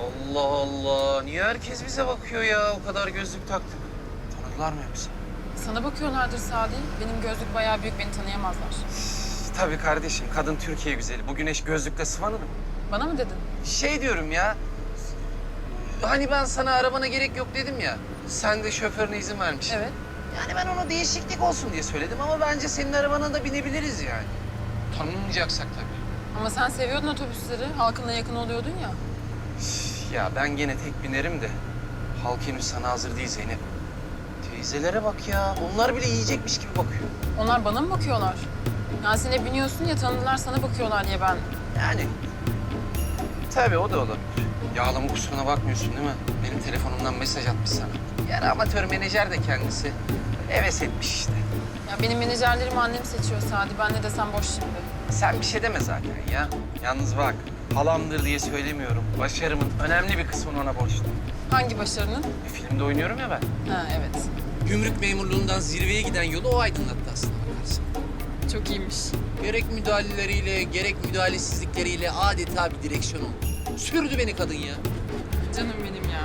Allah Allah. Niye herkes bize bakıyor ya? O kadar gözlük taktık. Tanıdılar mı yoksa? Sana bakıyorlardır Sadi. Benim gözlük bayağı büyük, beni tanıyamazlar. Tabii kardeşim. Kadın Türkiye güzeli. Bu güneş gözlükle sıvanır mı? Bana mı dedin? Şey diyorum ya. Hani ben sana arabana gerek yok dedim ya. Sen de şoförüne izin vermişsin. Evet. Yani ben ona değişiklik olsun diye söyledim ama bence senin arabana da binebiliriz yani. Tanınmayacaksak tabii. Ama sen seviyordun otobüsleri. Halkınla yakın oluyordun ya. Ya ben gene tek binerim de halk henüz sana hazır değil Zeynep. Teyzelere bak ya. Onlar bile yiyecekmiş gibi bakıyor. Onlar bana mı bakıyorlar? Yani sen biniyorsun ya tanıdılar sana bakıyorlar diye ben. Yani tabii o da olabilir. Yağlama kusuruna bakmıyorsun değil mi? Benim telefonumdan mesaj atmış sana. Yani amatör menajer de kendisi. Heves etmiş işte. Ya benim menajerlerimi annem seçiyor Sadi. Ben ne desem boş şimdi. Sen bir şey deme zaten ya. Yalnız bak, halamdır diye söylemiyorum. Başarımın önemli bir kısmını ona borçluyum. Hangi başarının? Bir filmde oynuyorum ya ben. Ha evet. Gümrük memurluğundan zirveye giden yolu o aydınlattı aslında bakarsın. Çok iyiymiş. Gerek müdahaleleriyle, gerek müdahalesizlikleriyle adeta bir direksiyon oldu. Sürdü beni kadın ya. Canım benim ya.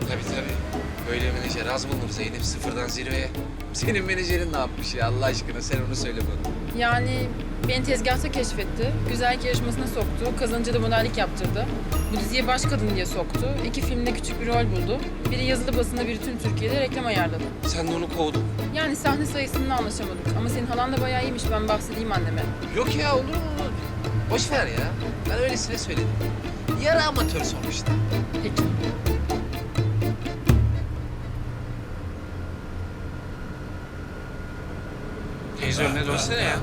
Tabii tabii. Böyle menajer az bulunur Zeynep sıfırdan zirveye. Senin menajerin ne yapmış ya Allah aşkına sen onu söyle bana. Yani beni tezgahta keşfetti. Güzellik yarışmasına soktu. Kazanınca da modellik yaptırdı. Bu diziye baş kadın diye soktu. İki filmde küçük bir rol buldu. Biri yazılı basında, biri tüm Türkiye'de reklam ayarladı. Sen de onu kovdun. Yani sahne sayısını anlaşamadık. Ama senin halan da bayağı iyiymiş. Ben bahsedeyim anneme. Yok ya olur mu? Boş ver ya. Ben öylesine söyledim. Yarı amatör sonuçta. Peki. Teyze önüne dönsene ya.